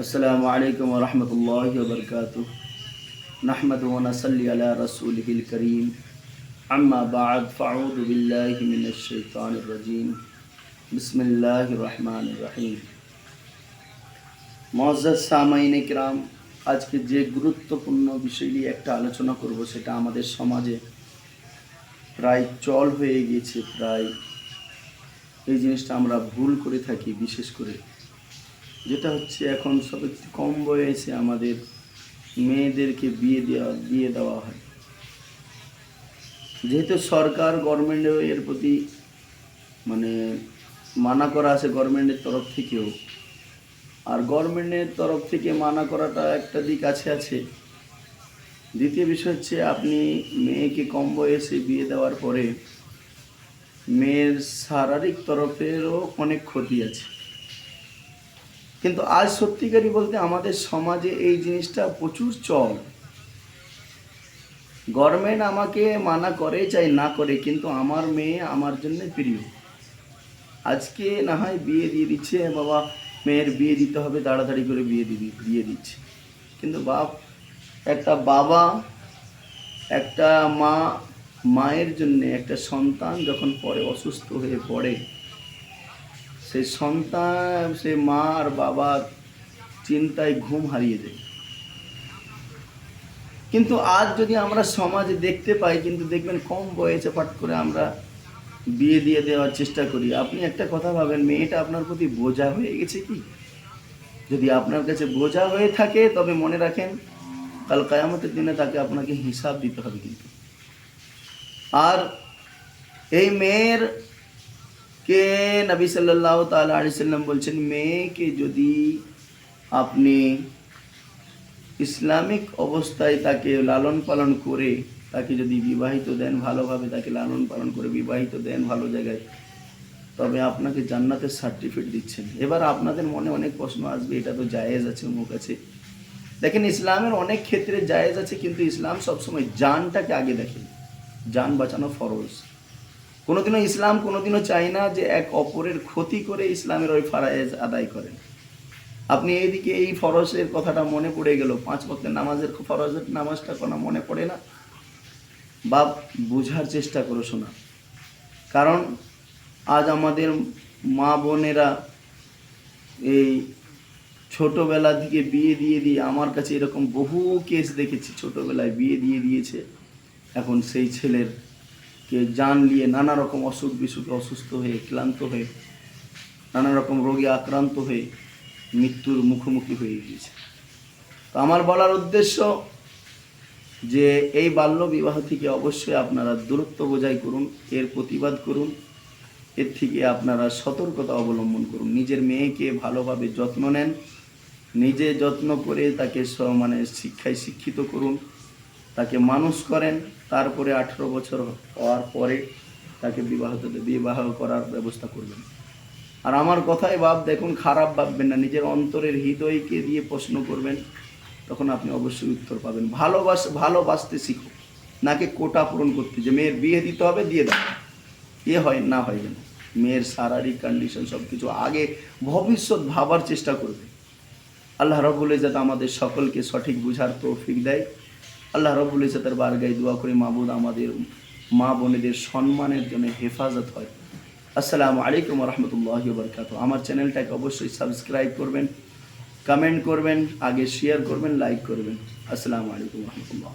السلام عليكم ورحمة الله وبركاته نحمد ونصلي على رسوله الكريم أما بعد فأعوذ بالله من الشيطان الرجيم بسم الله الرحمن الرحيم মজাদ সামাইন কিরাম আজকে যে গুরুত্বপূর্ণ বিষয় নিয়ে একটা আলোচনা করব সেটা আমাদের সমাজে প্রায় চল হয়ে গিয়েছে প্রায় এই জিনিসটা আমরা ভুল করে থাকি বিশেষ করে যেটা হচ্ছে এখন সব একটু কম বয়সে আমাদের মেয়েদেরকে বিয়ে দেওয়া বিয়ে দেওয়া হয়। যেহেতু সরকার গভর্নমেন্টও এর প্রতি মানে মানা করা আছে গভর্নমেন্টের তরফ থেকেও। আর গভর্নমেন্টের তরফ থেকে মানা করাটা একটা দিক আছে আছে। দ্বিতীয় বিষয় হচ্ছে আপনি মেয়েকে কম বয়সে বিয়ে দেওয়ার পরে মেয়ের শারীরিক তরফেরও অনেক ক্ষতি আছে। কিন্তু আজ সত্যিকারই বলতে আমাদের সমাজে এই জিনিসটা প্রচুর চল। গভর্নমেন্ট আমাকে মানা করে চাই, না করে, কিন্তু আমার মেয়ে আমার জন্য প্রিয়। আজকে না হয় বিয়ে দিয়ে দিচ্ছে, বাবা মেয়ের বিয়ে দিতে হবে, তাড়াতাড়ি করে বিয়ে দিবি দিয়ে দিচ্ছে। কিন্তু বাপ, একটা বাবা, একটা মা, মায়ের জন্য একটা সন্তান যখন পরে অসুস্থ হয়ে পড়ে সেই সন্তান সে মা আর বাবার চিন্তায় ঘুম হারিয়ে দেয় কিন্তু আজ যদি আমরা সমাজে দেখতে পাই, কিন্তু দেখবেন কম বয়সে পাঠ করে আমরা বিয়ে দিয়ে দেওয়ার চেষ্টা করি। আপনি একটা কথা ভাবেন, মেয়েটা আপনার প্রতি বোঝা হয়ে গেছে কি? যদি আপনার কাছে বোঝা হয়ে থাকে, তবে মনে রাখেন, কাল কায়ামতের দিনে তাকে আপনাকে হিসাব দিতে হবে কিন্তু। আর এই মেয়ের কে নবী সাল্লাহ তালা আলি সাল্লাম বলছেন, মেয়েকে যদি আপনি ইসলামিক অবস্থায় তাকে লালন পালন করে, তাকে যদি বিবাহিত দেন ভালোভাবে, তাকে লালন পালন করে বিবাহিত দেন ভালো জায়গায়, তবে আপনাকে জান্নাতের সার্টিফিকেট দিচ্ছেন। এবার আপনাদের মনে অনেক প্রশ্ন আসবে, এটা তো জায়েজ আছে, অমুক আছে। দেখেন, ইসলামের অনেক ক্ষেত্রে জায়েজ আছে, কিন্তু ইসলাম সবসময় জানটাকে আগে দেখে জান বাঁচানো ফরজ। কোনোদিনও ইসলাম, কোনোদিনও চায় না যে এক অপরের ক্ষতি করে ইসলামের ওই ফারায়েজ আদায় করেন। আপনি এইদিকে এই ফরজের কথাটা মনে পড়ে গেল। পাঁচ বক্তের নামাজের ফরজের নামাজটা কোনো মনে পড়ে না? বা বোঝার চেষ্টা করো শোনা। কারণ আজ আমাদের মা বোনেরা এই ছোটোবেলা থেকে বিয়ে দিয়ে দিয়ে আমার কাছে এরকম বহু কেস দেখেছি। ছোটোবেলায় বিয়ে দিয়ে দিয়েছে। এখন সেই ছেলের জান নিয়ে নানা রকম অসুখ বিসুখে, অসুস্থ হয়ে, ক্লান্ত হয়ে, নানা রকম রোগে আক্রান্ত হয়ে মৃত্যুর মুখোমুখি হয়ে গিয়েছে। তো আমার বলার উদ্দেশ্য যে এই বাল্য বিবাহ থেকে অবশ্যই আপনারা দূরত্ব বোঝাই করুন, এর প্রতিবাদ করুন, এর থেকে আপনারা সতর্কতা অবলম্বন করুন। নিজের মেয়েকে ভালোভাবে যত্ন নেন, নিজে যত্ন করে তাকে মানে শিক্ষায় শিক্ষিত করুন। তাকে মানুষ করেন। তারপরে আঠেরো বছর হওয়ার পরে তাকে বিবাহ বিবাহ করার ব্যবস্থা করবেন। আর আমার কথাই ভাব, দেখুন, খারাপ ভাববেন না। নিজের অন্তরের হৃদয়কে দিয়ে প্রশ্ন করবেন, তখন আপনি অবশ্যই উত্তর পাবেন। ভালোবাস ভালোবাসতে শিখো। নাকি কোটা পূরণ করতে যে মেয়ের বিয়ে দিতে হবে, দিয়ে দাও। এ হয় না হয় যেন মেয়ের শারীরিক কন্ডিশন সব কিছু আগে ভবিষ্যৎ ভাবার চেষ্টা করবে। আল্লাহ রবুল ইজাত আমাদের সকলকে সঠিক বুঝার তৌফিক দেয়। আল্লাহ রবুল ইজাতের বারগাই দোয়া করে, মাবুদ আমাদের মা বোনেদের সম্মানের জন্য হেফাজত হয়। আসসালামু আলাইকুম রহমতুল্লাহ বরকাত আমার চ্যানেলটাকে অবশ্যই সাবস্ক্রাইব করবেন, কমেন্ট করবেন, আগে শেয়ার করবেন, লাইক করবেন। আসসালামু আলাইকুম রহমতুল্লাহ।